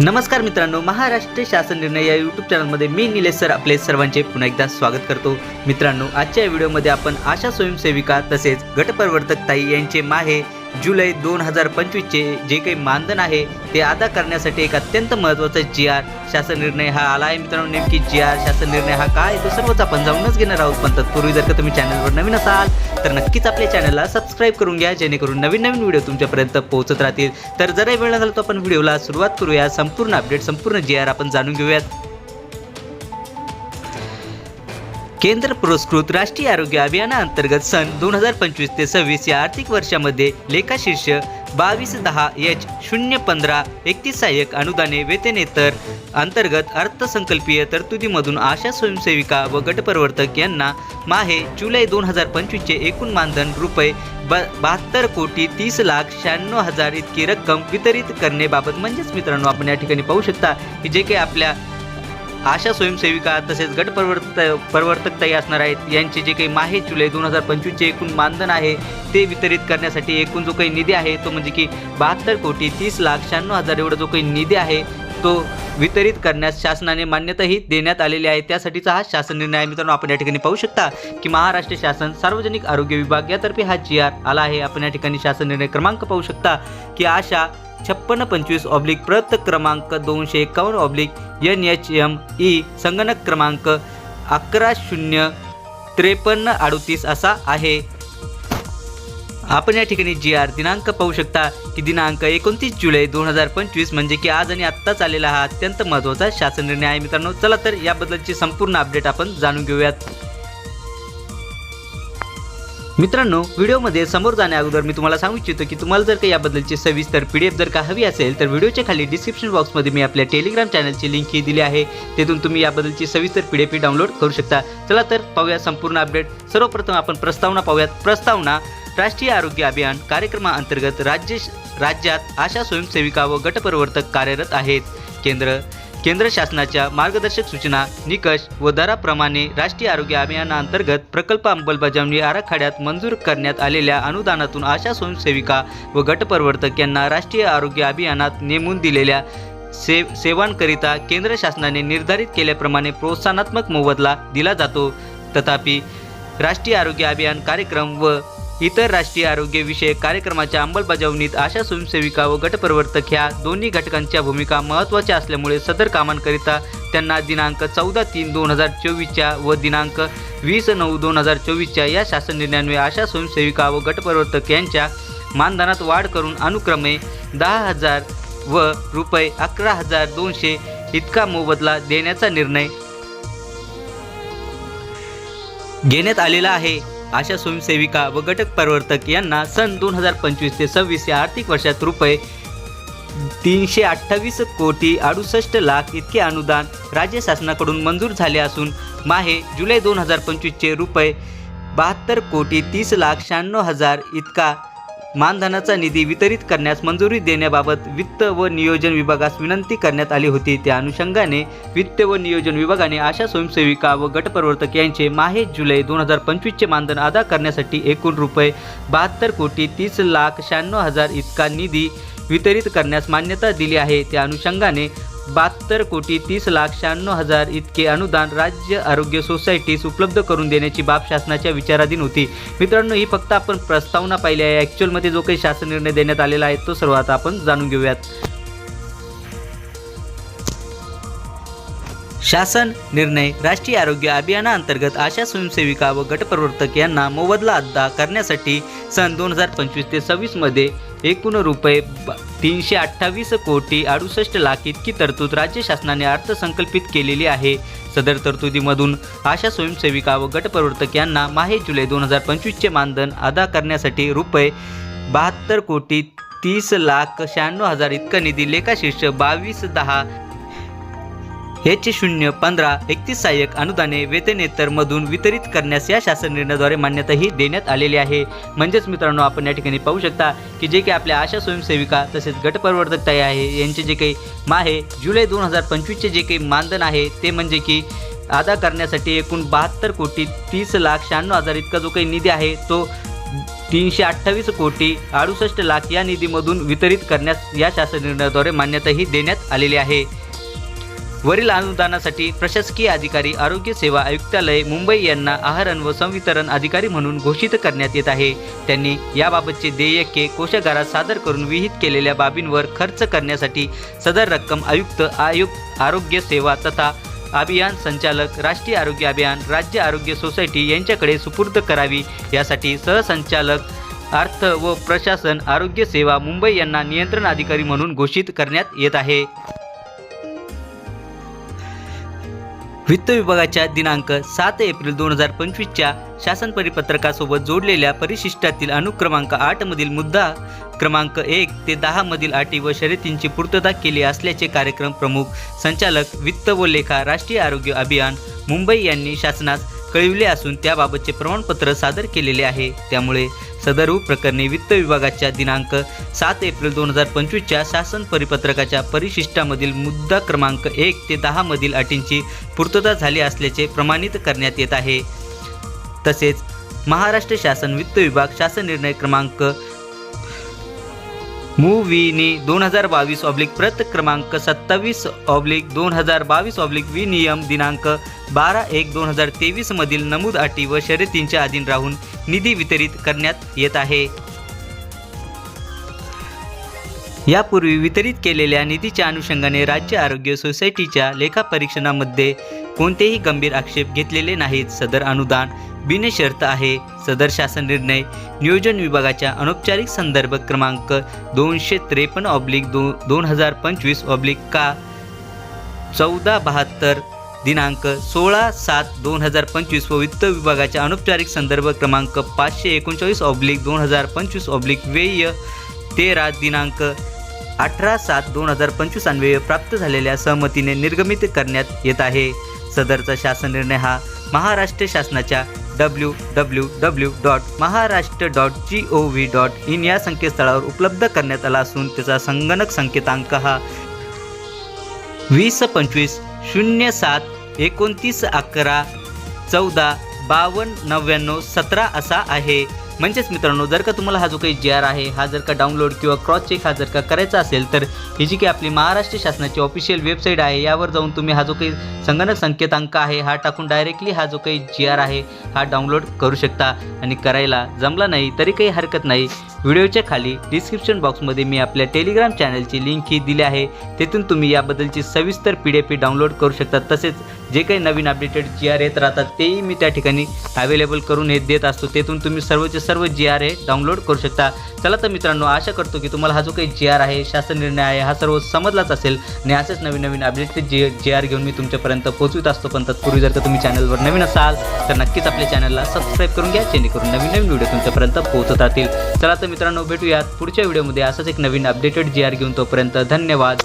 नमस्कार मित्रांनो महाराष्ट्र शासन निर्णय या यूट्यूब चॅनलमध्ये मी निलेश सर आपले सर्वांचे पुन्हा एकदा स्वागत करतो. मित्रांनो आजच्या व्हिडिओमध्ये आपण आशा स्वयंसेविका तसेच गटप्रवर्तक ताई यांचे माहे जुलै दोन हजार पंचवीसचे जे काही मानधन आहे ते अदा करण्यासाठी एक अत्यंत महत्त्वाचा जी आर शासन निर्णय हा आला आहे. मित्रांनो नेमकी जी आर शासन निर्णय हा काय आहे तो सर्वच आपण जाऊनच घेणार आहोत. पण तत्पूर्वी जर का तुम्ही चॅनलवर नवीन असाल तर नक्कीच आपल्या चॅनलला सबस्क्राईब करून घ्या जेणेकरून नवीन नवीन व्हिडिओ तुमच्यापर्यंत पोहोचत राहतील. तर जरा वेळ झाला तर आपण व्हिडिओला सुरुवात करूया. संपूर्ण अपडेट संपूर्ण जी आर आपण जाणून घेऊयात. केंद्र पुरस्कृत राष्ट्रीय आरोग्य अभियानाअंतर्गत सन दोन हजार पंचवीस ते सव्वीस या आर्थिक वर्षामध्ये लेखाशीर्ष बावीस दहा एच शून्य पंधरा एकतीस सहाय्यक अनुदाने वेतनेतर अंतर्गत अर्थसंकल्पीय तरतुदीमधून आशा स्वयंसेविका व गटप्रवर्तक यांना माहे जुलै दोन हजार पंचवीसचे एकूण मानधन रुपये ब बहात्तर कोटी तीस लाख शहाण्णव हजार इतकी रक्कम वितरित करण्याबाबत म्हणजेच मित्रांनो आपण या ठिकाणी पाहू शकता की जे काही आपल्या आशा स्वयंसेविका तसेच गट परवर्त परवर्तकताई असणार आहेत. यांचे जे काही माहे जुलै दोन हजार पंचवीसचे एकूण मानधन आहे ते वितरित करण्यासाठी एकूण जो काही निधी आहे तो म्हणजे की बहात्तर कोटी तीस लाख शहाण्णव हजार एवढा जो काही निधी आहे तो वितरित करण्यास शासनाने मान्यताही देण्यात आलेली आहे. त्यासाठीचा हा शासन निर्णय आहे. मित्रांनो आपण या ठिकाणी पाहू शकता की महाराष्ट्र शासन सार्वजनिक आरोग्य विभाग यातर्फे हा जी आर आला आहे. आपण या ठिकाणी शासन निर्णय क्रमांक पाहू शकता की आशा छप्पन्न पंचवीस ऑब्लिक प्रत क्रमांक दोनशे एकावन्न oblique N H M E संगणक क्रमांक अकरा शून्य त्रेपन्न अडतीस असा आहे. आपण या ठिकाणी जी आर दिनांक पाहू शकता की दिनांक एकोणतीस जुलै दोन हजार पंचवीस म्हणजे की आज आणि आत्ताच आलेला हा अत्यंत महत्त्वाचा शासन निर्णय आहे. मित्रांनो चला तर याबद्दलची संपूर्ण अपडेट आपण जाणून घेऊयात. मित्रांनो व्हिडिओमध्ये समोर जाण्या अगोदर मी तुम्हाला सांगू इच्छितो की तुम्हाला जर का याबद्दलची सविस्तर पी डी एफ जर का हवी असेल तर व्हिडिओच्या खाली डिस्क्रिप्शन बॉक्समध्ये मी आपल्या टेलिग्राम चॅनलची लिंक ही दिली आहे. तिथून तुम्ही याबद्दलची सविस्तर पी डी एफ डाउनलोड करू शकता. चला तर पाहूया संपूर्ण अपडेट सर्वप्रथम आपण प्रस्तावना पाहूयात. प्रस्तावना राष्ट्रीय आरोग्य अभियान कार्यक्रमाअंतर्गत राज्य राज्यात आशा स्वयंसेविका व गटप्रवर्तक कार्यरत आहेत. केंद्र केंद्र शासनाच्या मार्गदर्शक सूचना निकष व दराप्रमाणे राष्ट्रीय आरोग्य अभियानाअंतर्गत प्रकल्प अंमलबजावणी आराखड्यात मंजूर करण्यात आलेल्या अनुदानातून आशा स्वयंसेविका व गटप्रवर्तक यांना राष्ट्रीय आरोग्य अभियानात नेमून दिलेल्या से सेवांकरिता केंद्र शासनाने निर्धारित केल्याप्रमाणे प्रोत्साहनात्मक मोबदला दिला जातो. तथापि राष्ट्रीय आरोग्य अभियान कार्यक्रम व इतर राष्ट्रीय आरोग्य विषयक कार्यक्रमाच्या अंमलबजावणीत आशा स्वयंसेविका व गटप्रवर्तक ह्या दोन्ही घटकांच्या भूमिका महत्त्वाच्या असल्यामुळे सदर कामांकरिता त्यांना दिनांक चौदा तीन दोन हजार चोवीसच्या व दिनांक वीस नऊ दोन हजार चोवीसच्या या शासन निर्णयान्वये आशा स्वयंसेविका व गटप्रवर्तक यांच्या मानधनात वाढ करून अनुक्रमे दहा हजार व रुपये अकरा हजार दोनशे इतका मोबदला देण्याचा निर्णय घेण्यात आलेला आहे. आशा स्वयंसेविका व घटक प्रवर्तक यांना सन दोन हजार पंचवीस ते सव्वीस या आर्थिक वर्षात रुपये तीनशे अठ्ठावीस कोटी अडुसष्ट लाख इतके अनुदान राज्य शासनाकडून मंजूर झाले असून माहे जुलै दोन हजार पंचवीसचे रुपये बहात्तर कोटी तीस लाख शहाण्णव हजार इतका मानधनाचा निधी वितरित करण्यास मंजुरी देण्याबाबत वित्त व नियोजन विभागास विनंती करण्यात आली होती. त्या अनुषंगाने वित्त व नियोजन विभागाने आशा स्वयंसेविका व गटप्रवर्तक यांचे माहे जुलै दोन हजार पंचवीसचे मानधन अदा करण्यासाठी एकूण रुपये बहात्तर कोटी तीस लाख शहाण्णव हजार इतका निधी वितरित करण्यास मान्यता दिली आहे. त्या अनुषंगाने बहात्तर कोटी तीस लाख शहाण्णव हजार इतके अनुदान राज्य आरोग्य सोसायटीस उपलब्ध करून देण्याची बाब शासनाच्या विचाराधीन होती. मित्रांनो ही फक्त आपण प्रस्तावना पाहिली आहे. ॲक्च्युअलमध्ये जो काही शासन निर्णय देण्यात आलेला आहे तो सर्व आता आपण जाणून घेऊयात. शासन निर्णय राष्ट्रीय आरोग्य अभियानाअंतर्गत आशा स्वयंसेविका व गटप्रवर्तक यांना मोबदला अदा करण्यासाठी सन दोन हजार पंचवीस ते सव्वीसमध्ये एकूण रुपये तीनशे अठ्ठावीस कोटी अडुसष्ट लाख इतकी तरतूद राज्य शासनाने अर्थसंकल्पित केलेली आहे. सदर तरतुदीमधून आशा स्वयंसेविका व गटप्रवर्तक यांना माहे जुलै दोन हजार पंचवीसचे मानधन अदा करण्यासाठी रुपये बहात्तर कोटी तीस लाख शहाण्णव हजार इतका निधी लेखाशीर्ष बावीस दहा याचे शून्य पंधरा एकतीस सहाय्यक अनुदाने वेतनेतर मधून वितरित करण्यास या शासन निर्णयाद्वारे मान्यताही देण्यात आलेली आहे. म्हणजेच मित्रांनो आपण या ठिकाणी पाहू शकता की जे काही आपल्या आशा स्वयंसेविका तसेच गटप्रवर्तक ताई आहे यांचे जे काही माहे जुलै दोन हजार पंचवीसचे जे काही मानधन आहे ते म्हणजे की अदा करण्यासाठी एकूण बहात्तर कोटी तीस लाख शहाण्णव हजार इतका जो काही निधी आहे तो तीनशे अठ्ठावीस कोटी अडुसष्ट लाख या निधीमधून वितरित करण्यास या शासन निर्णयाद्वारे मान्यताही देण्यात आलेली आहे. वरील अनुदानासाठी प्रशासकीय अधिकारी आरोग्य सेवा आयुक्तालय मुंबई यांना आहारण व संवितरण अधिकारी म्हणून घोषित करण्यात येत आहे. त्यांनी याबाबतचे देयके कोशागारात सादर करून विहित केलेल्या बाबींवर खर्च करण्यासाठी सदर रक्कम आयुक्त आयुक्त आरोग्य सेवा तथा अभियान संचालक राष्ट्रीय आरोग्य अभियान राज्य आरोग्य सोसायटी यांच्याकडे सुपूर्द करावी. यासाठी सहसंचालक अर्थ व प्रशासन आरोग्य सेवा मुंबई यांना नियंत्रण अधिकारी म्हणून घोषित करण्यात येत आहे. वित्त विभागाच्या दिनांक सात एप्रिल दोन हजार पंचवीसच्या शासन परिपत्रकासोबत जोडलेल्या परिशिष्टातील अनुक्रमांक आठमधील मुद्दा क्रमांक एक ते दहामधील अटी व शर्यतींची पूर्तता केली असल्याचे कार्यक्रम प्रमुख संचालक वित्त व लेखा राष्ट्रीय आरोग्य अभियान मुंबई यांनी शासनास कळविले असून त्याबाबतचे प्रमाणपत्र सादर केलेले आहे. त्यामुळे सदर प्रकरणी वित्त विभागाच्या दिनांक सात एप्रिल दोन हजार पंचवीसच्या शासन परिपत्रकाच्या परिशिष्टामधील मुद्दा क्रमांक एक ते दहामधील अटींची पूर्तता झाली असल्याचे प्रमाणित करण्यात येत आहे. तसेच महाराष्ट्र शासन वित्त विभाग शासन निर्णय क्रमांक मुविनी दोन हजार बावीस ऑब्लिक प्रत क्रमांक सत्तावीस ऑब्लिक दोन हजार बावीस ऑब्लिक विनियम दिनांक बारा एक दोन हजार तेवीसमधील नमूद अटी व शर्यतींच्या अधीन राहून निधी वितरित करण्यात येत आहे. यापूर्वी वितरित केलेल्या निधीच्या अनुषंगाने राज्य आरोग्य सोसायटीच्या लेखापरीक्षणामध्ये कोणतेही गंभीर आक्षेप घेतलेले नाहीत सदर अनुदान बिनशर्त आहे. सदर शासन निर्णय नियोजन विभागाच्या अनौपचारिक संदर्भ क्रमांक दोनशे त्रेपन्न ऑब्लिक दो दोन हजार पंचवीस ऑब्लिक का चौदा बहात्तर दिनांक सोळा सात दोन हजार पंचवीस व वित्त विभागाच्या अनौपचारिक संदर्भ क्रमांक पाचशे एकोणचाळीस ऑब्लिक दोन हजार पंचवीस ऑब्लिक व्यय तेरा दिनांक अठरा सात दोन हजार पंचवीस अन्वय प्राप्त झालेल्या सहमतीने निर्गमित करण्यात येत आहे. सदरचा शासन निर्णय हा महाराष्ट्र शासनाच्या W W W dot Maharashtra dot G O V dot in या संकेतस्थळावर उपलब्ध करण्यात आला असून त्याचा संगणक संकेतांक हा वीस पंचवीस शून्य सात एकोणतीस अकरा चौदा बावन्न नव्याण्णव सतरा असा आहे. म्हणजेच मित्रांनो जर का तुम्हाला हा जो काही जी आर आहे हा जर का डाउनलोड किंवा क्रॉस चेक हा जर का करायचा असेल तर ही जी काही आपली महाराष्ट्र शासनाची ऑफिशियल वेबसाईट आहे यावर जाऊन तुम्ही हा जो काही संगणक संकेतांक आहे हा टाकून डायरेक्टली हा जो काही जी आर आहे हा डाउनलोड करू शकता आणि करायला जमला नाही तरी काही हरकत नाही. व्हिडिओच्या खाली डिस्क्रिप्शन बॉक्समध्ये मी आपल्या टेलिग्राम चॅनलची लिंक ही दिली आहे. तेथून तुम्ही याबद्दलची सविस्तर पी डी एफ डाउनलोड करू शकता. तसेच जे काही नवीन अपडेटेड जी आर येत राहतात तेही मी त्या ठिकाणी अवेलेबल करून हे देत असतो. तेथून तुम्ही सर्वचे सर्व जी आर हे डाउनलोड करू शकता. चला तर मित्रांनो आशा करतो की तुम्हाला हा जो काही जी आर आहे शासन निर्णय आहे हा सर्व समजलाच असेल आणि असेच नवीन नवीन अपडेटेड जे जी आर घेऊन मी तुमच्यापर्यंत पोहोचवित असतो. पण तत्पूर्वी जर का तुम्ही चॅनलवर नवीन असाल तर नक्कीच आपल्या चॅनलला सबस्क्राईब करून घ्या जेणेकरून नवीन नवीन व्हिडिओ तुमच्यापर्यंत पोहोचत राहतील. चला तर मित्रांनो भेटूयात पुढच्या व्हिडिओमध्ये असंच एक नवीन अपडेटेड जी आर घेऊन तोपर्यंत धन्यवाद.